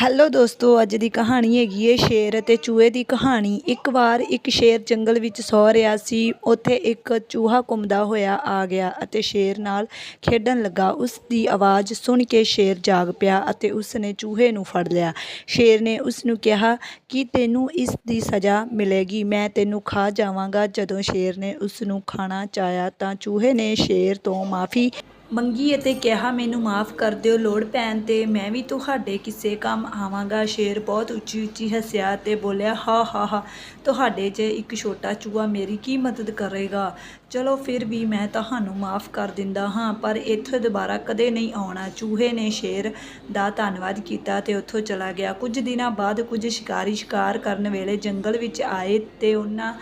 Hello ਦੋਸਤੋ, ਅੱਜ ਦੀ ਕਹਾਣੀ ਹੈਗੀ ਏ ਸ਼ੇਰ ਅਤੇ ਚੂਹੇ ਦੀ ਕਹਾਣੀ। ਇੱਕ ਵਾਰ ਇੱਕ ਸ਼ੇਰ ਜੰਗਲ ਵਿੱਚ ਸੌ ਰਿਹਾ ਸੀ, ਉੱਥੇ ਇੱਕ ਚੂਹਾ ਘੁੰਮਦਾ ਹੋਇਆ ਆ ਗਿਆ ਅਤੇ ਸ਼ੇਰ ਨਾਲ ਖੇਡਣ ਲੱਗਾ। ਉਸ ਦੀ ਆਵਾਜ਼ ਸੁਣ ਕੇ ਸ਼ੇਰ ਜਾਗ ਪਿਆ ਅਤੇ ਉਸ ਨੇ ਚੂਹੇ ਨੂੰ ਫੜ ਲਿਆ। ਸ਼ੇਰ ਨੇ ਉਸ ਨੂੰ ਕਿਹਾ ਕਿ ਤੈਨੂੰ ਇਸ ਦੀ ਸਜ਼ਾ ਮਿਲੇਗੀ, ਮੈਂ ਤੈਨੂੰ ਖਾ ਜਾਵਾਂਗਾ। ਜਦੋਂ ਸ਼ੇਰ ਨੇ ਉਸ ਨੂੰ ਖਾਣਾ ਚਾਹਿਆ ਤਾਂ ਚੂਹੇ ਨੇ ਸ਼ੇਰ ਤੋਂ ਮਾਫੀ ਮੰਗੀ ਅਤੇ ਕਿਹਾ, ਮੈਨੂੰ ਮਾਫ ਕਰ ਦਿਓ, ਲੋੜ ਪੈਣ ਤੇ ਮੈਂ ਵੀ ਤੁਹਾਡੇ ਕਿਸੇ ਕੰਮ ਆਵਾਂਗਾ। ਸ਼ੇਰ ਬਹੁਤ ਉੱਚੀ ਉੱਚੀ ਹੱਸਿਆ ਤੇ ਬੋਲਿਆ, ਹਾ ਹਾ ਹਾ, ਤੁਹਾਡੇ 'ਚ ਇੱਕ ਛੋਟਾ ਚੂਹਾ ਮੇਰੀ ਕੀ ਮਦਦ ਕਰੇਗਾ? ਚਲੋ ਫਿਰ ਵੀ ਮੈਂ ਤੁਹਾਨੂੰ ਮਾਫ ਕਰ ਦਿੰਦਾ ਹਾਂ, ਪਰ ਇੱਥੇ ਦੁਬਾਰਾ ਕਦੇ ਨਹੀਂ ਆਉਣਾ। ਚੂਹੇ ਨੇ ਸ਼ੇਰ ਦਾ ਧੰਨਵਾਦ ਕੀਤਾ ਤੇ ਉੱਥੋਂ ਚਲਾ ਗਿਆ। ਕੁਝ ਦਿਨਾਂ ਬਾਅਦ ਕੁਝ ਸ਼ਿਕਾਰੀ ਸ਼ਿਕਾਰ ਕਰਨ ਵੇਲੇ ਜੰਗਲ ਵਿੱਚ ਆਏ ਤੇ ਉਹਨਾਂ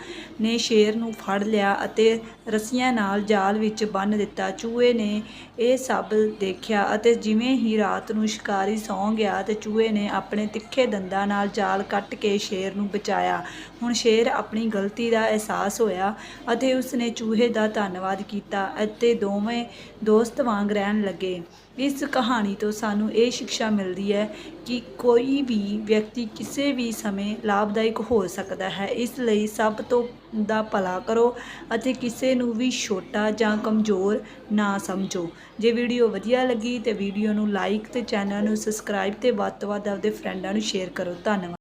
ਨੇ ਸ਼ੇਰ ਨੂੰ ਫੜ ਲਿਆ ਅਤੇ ਰੱਸੀਆਂ ਨਾਲ ਜਾਲ ਵਿੱਚ ਬੰਨ੍ਹ ਦਿੱਤਾ। ਚੂਹੇ ਨੇ ਇਹ ਸਭ ਦੇਖਿਆ ਅਤੇ ਜਿਵੇਂ ਹੀ ਰਾਤ ਨੂੰ ਸ਼ਿਕਾਰੀ ਸੌਂ ਗਿਆ ਤੇ ਚੂਹੇ ਨੇ ਆਪਣੇ ਤਿੱਖੇ ਦੰਦਾਂ ਨਾਲ ਜਾਲ ਕੱਟ ਕੇ ਸ਼ੇਰ ਨੂੰ ਬਚਾਇਆ। ਹੁਣ ਸ਼ੇਰ ਆਪਣੀ ਗਲਤੀ ਦਾ ਅਹਿਸਾਸ ਹੋਇਆ ਅਤੇ ਉਸ ਨੇ ਚੂਹੇ ਦਾ ਧੰਨਵਾਦ ਕੀਤਾ ਅਤੇ ਦੋਵੇਂ ਦੋਸਤ ਵਾਂਗ ਰਹਿਣ ਲੱਗੇ। ਇਸ ਕਹਾਣੀ ਤੋਂ ਸਾਨੂੰ ਇਹ ਸਿੱਖਿਆ ਮਿਲਦੀ ਹੈ ਕਿ ਕੋਈ ਵੀ ਵਿਅਕਤੀ ਕਿਸੇ ਵੀ ਸਮੇਂ ਲਾਭਦਾਇਕ ਹੋ ਸਕਦਾ ਹੈ। ਇਸ ਲਈ ਸਭ ਤੋਂ ਦਾ ਭਲਾ ਕਰੋ ਅਤੇ ਕਿਸੇ ਨੂੰ ਵੀ ਛੋਟਾ ਜਾਂ ਕਮਜ਼ੋਰ ਨਾ ਸਮਝੋ। ਜੇ ਵੀਡੀਓ ਵਧੀਆ ਲੱਗੀ ਤੇ ਵੀਡੀਓ ਨੂੰ ਲਾਈਕ ਤੇ ਚੈਨਲ ਨੂੰ ਸਬਸਕ੍ਰਾਈਬ ਤੇ ਵੱਧ ਤੋਂ ਵੱਧ ਆਪਦੇ ਫਰੈਂਡਾਂ ਨੂੰ ਸ਼ੇਅਰ ਕਰੋ। ਧੰਨਵਾਦ।